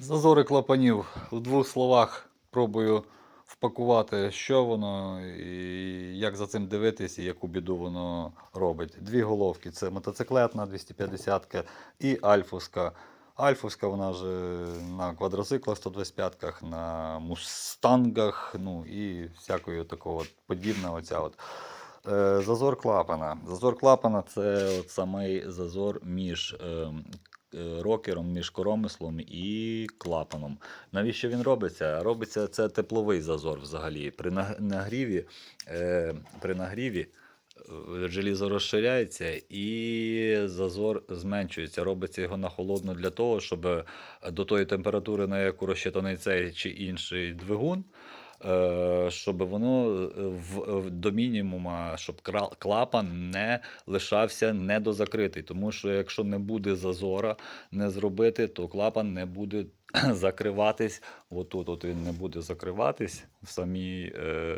Зазори клапанів в двох словах пробую впакувати, що воно, і як за цим дивитись, і яку біду воно робить. Дві головки це мотоциклетна 250 і альфовська. Альфовська вона ж на квадроциклах 125-ках, на мустангах, ну і всякою такого подібна оця от. Е, Зазор клапана. Зазор клапана це от самий зазор між ем, рокером, між коромислом і клапаном. Навіщо він робиться? Робиться це тепловий зазор взагалі. При нагріві, е, при нагріві е, желізо розширяється і зазор зменшується. Робиться його на холодно для того, щоб е, до тої температури, на яку розчитаний цей чи інший двигун, е, щоб воно е, в, в- до мінімума, щоб клапан не лишався недозакритий. Тому що якщо не буде зазора, не зробити, то клапан не буде закриватись. Отут от він не буде закриватись в, самій, е,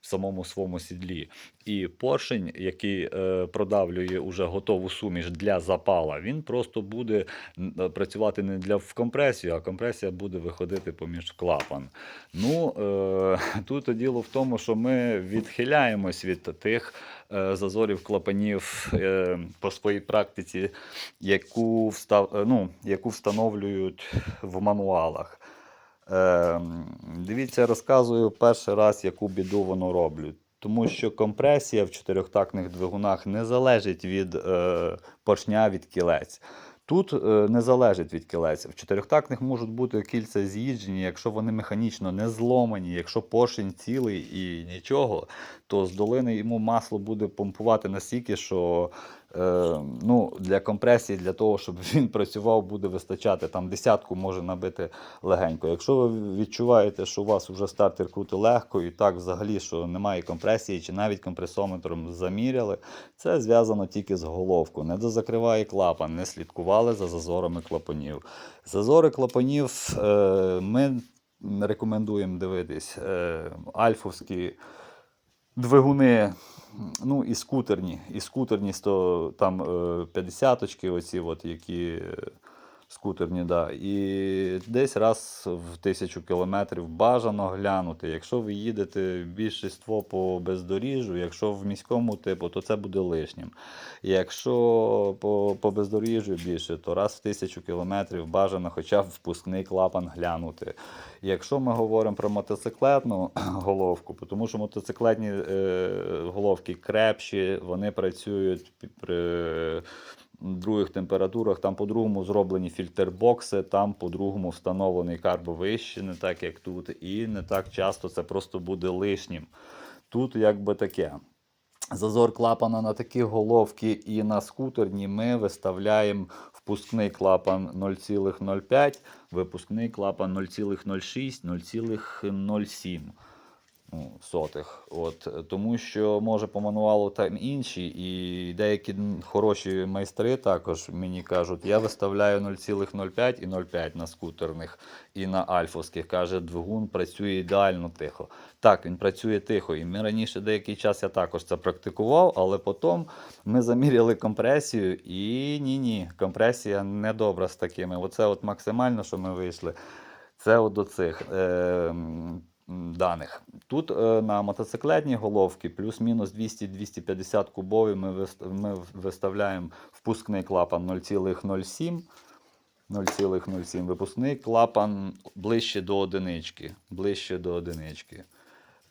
в самому своєму сідлі. І поршень, який е, продавлює уже готову суміш для запала, він просто буде е, працювати не для в компресію, а компресія буде виходити поміж клапан. Ну, е, тут діло в тому, що ми відхиляємось від тих зазорів клапанів е, по своїй практиці, яку, встав, е, ну, яку встановлюють в мануалах. Е, дивіться, розказую перший раз, яку біду воно роблять. Тому що компресія в чотирьохтактних двигунах не залежить від е, поршня від кілець. Тут е, не залежить від кілець. В чотирьохтактних можуть бути кільця з'їджені, якщо вони механічно не зломані, якщо поршень цілий і нічого, то з долини йому масло буде помпувати настільки, що ну, для компресії, для того, щоб він працював, буде вистачати. Там десятку може набити легенько. Якщо ви відчуваєте, що у вас вже стартер крути легко, і так взагалі, що немає компресії, чи навіть компресометром заміряли, це зв'язано тільки з головкою. Не дозакриває клапан, не слідкували за зазорами клапанів. Зазори клапанів е, ми рекомендуємо дивитись е, альфовські двигуни, ну і скутерні, і скутерні 100, там е, 50-очки, оці, от, які е, скутерні, да. І десь раз в тисячу кілометрів бажано глянути. Якщо ви їдете більшість по бездоріжжю, якщо в міському типу, то це буде лишнім. Якщо по, по бездоріжжю більше, то раз в тисячу кілометрів бажано хоча б впускний клапан глянути. Якщо ми говоримо про мотоциклетну головку, тому що мотоциклетні е, головки крепші, вони працюють при других температурах, там по-другому зроблені фільтрбокси, там по-другому встановлений карбовище, не так як тут, і не так часто це просто буде лишнім. Тут якби таке. Зазор клапана на такі головки і на скутерні ми виставляємо впускний клапан 0,05, випускний клапан 0,06, 0,07 ну, сотих. От, тому що може по мануалу там інші, і деякі хороші майстри також мені кажуть, я виставляю 0,05 і 0,5 на скутерних і на альфовських. Каже, двигун працює ідеально тихо. Так, він працює тихо. І ми раніше деякий час я також це практикував, але потім ми заміряли компресію, і ні-ні, компресія не добра з такими. Оце от максимально, що ми вийшли. Це от до цих е, м, даних. Тут е, на мотоциклетні головки плюс-мінус 200-250 кубові ми, виставляємо впускний клапан 0,07. 0,07 випускний клапан ближче до одинички. Ближче до одинички.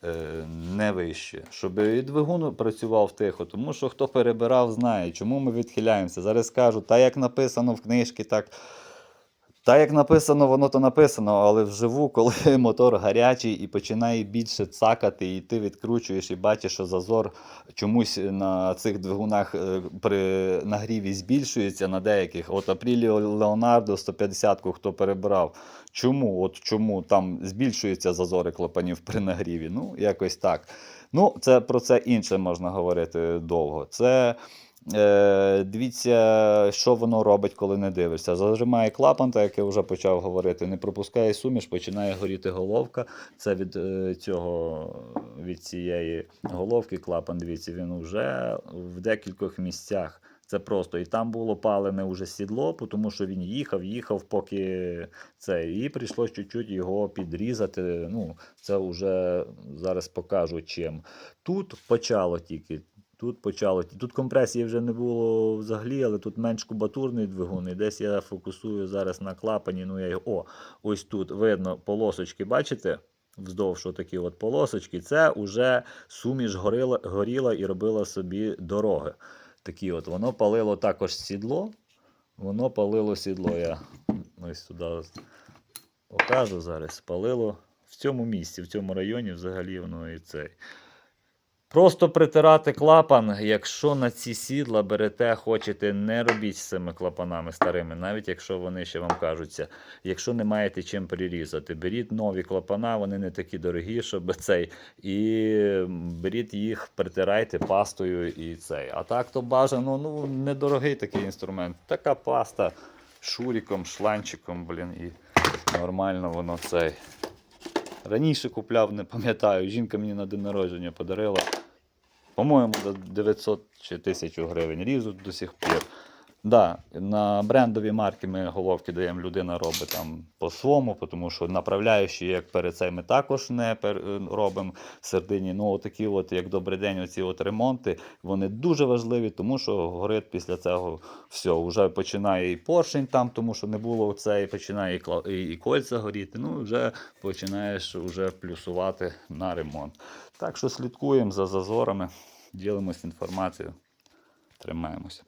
Е, не вище, щоб і двигун працював тихо, тому що хто перебирав, знає, чому ми відхиляємося. Зараз кажуть, та як написано в книжці, так. Та як написано, воно то написано, але вживу, коли мотор гарячий і починає більше цакати, і ти відкручуєш і бачиш, що зазор чомусь на цих двигунах е, при нагріві збільшується на деяких. От Апріліо Леонардо 150-ку хто перебирав. Чому? От чому там збільшуються зазори клапанів при нагріві? Ну, якось так. Ну, це про це інше можна говорити довго. Це Е, дивіться, що воно робить, коли не дивишся. Зажимає клапан, так як я вже почав говорити, не пропускає суміш, починає горіти головка. Це від е, цього, від цієї головки клапан, дивіться, він вже в декількох місцях Це просто. І там було палене уже сідло, тому що він їхав, їхав, поки це. І прийшлось чуть-чуть його підрізати. Ну, це вже зараз покажу чим. Тут почало тільки. Тут почало. Тут компресії вже не було взагалі, але тут менш кубатурний двигун. І десь я фокусую зараз на клапані. Ну, я його. О, ось тут видно полосочки, бачите? Вздовж такі от полосочки. Це вже суміш горіла, горіла і робила собі дороги. Такі от. Воно палило також сідло. Воно палило сідло. Я ось сюди покажу зараз. Палило в цьому місці, в цьому районі взагалі воно і цей. Просто притирати клапан, якщо на ці сідла берете, хочете, не робіть з цими клапанами старими, навіть якщо вони ще вам кажуться. Якщо не маєте чим прирізати, беріть нові клапана, вони не такі дорогі, щоб цей. І беріть їх, притирайте пастою і цей. А так то бажано, ну недорогий такий інструмент. Така паста шуріком, шланчиком, блін, і нормально воно цей. Раніше купляв, не пам'ятаю, жінка мені на день народження подарила. По-моєму, за 900 чи 1000 гривень різу до сих пір. Да, на брендові марки ми головки даємо, людина робить там по-своєму, тому що направляючі, як перед цей, ми також не е, робимо в. Ну, отакі, от, як добрий день, оці от ремонти, вони дуже важливі, тому що горить після цього все. Вже починає і поршень там, тому що не було оце, і починає і кольця горіти. Ну, вже починаєш вже плюсувати на ремонт. Так що слідкуємо за зазорами, ділимось інформацією, тримаємося.